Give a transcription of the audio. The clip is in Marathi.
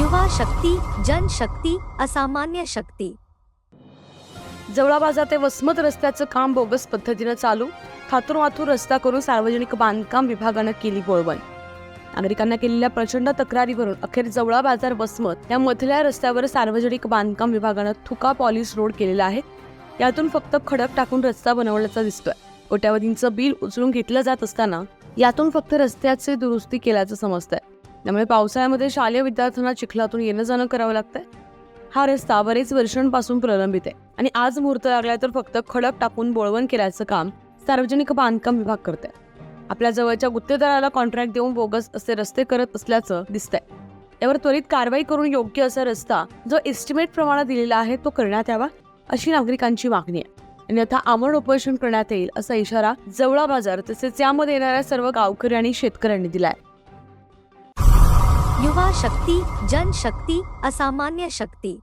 युवा शक्ती जनशक्ती असामान्य शक्ती. जवळाबाजा ते वसमत रस्त्याचं काम बोगस पद्धतीनं चालू. खातूर रस्ता करून सार्वजनिक बांधकाम विभागानं केली गोळवण नागरिकांना केलेल्या प्रचंड तक्रारीवरून अखेर जवळा बाजार वसमत या मधल्या रस्त्यावर सार्वजनिक बांधकाम विभागानं थुका पॉलिश रोड केलेला आहे. यातून फक्त खडक टाकून रस्ता बनवल्याचा दिसतोय. कोट्यावधींचं बिल उचलून घेतलं जात असताना यातून फक्त रस्त्याचे दुरुस्ती केल्याचं समजतंय. त्यामुळे पावसाळ्यामध्ये शालेय विद्यार्थ्यांना चिखलातून येणं जाणं करावं लागतंय. हा रस्ता बरेच वर्षांपासून प्रलंबित आहे आणि आज मुहूर्त लागलाय तर फक्त खडक टाकून बोळवण केल्याचं काम सार्वजनिक बांधकाम विभाग करते आपल्या जवळच्या गुत्तेदाराला कॉन्ट्रॅक्ट देऊन बोगस असे रस्ते करत असल्याचं दिसतंय. यावर त्वरित कारवाई करून योग्य असा रस्ता जो एस्टिमेट प्रमाणात दिलेला आहे तो करण्यात यावा अशी नागरिकांची मागणी आहे. अन्यथा आमरण उपोषण करण्यात येईल असा इशारा जवळा बाजार तसेच यामध्ये येणाऱ्या सर्व गावकरी आणि शेतकऱ्यांनी दिलाय. युवा शक्ती जनशक्ती असामान्य शक्ती.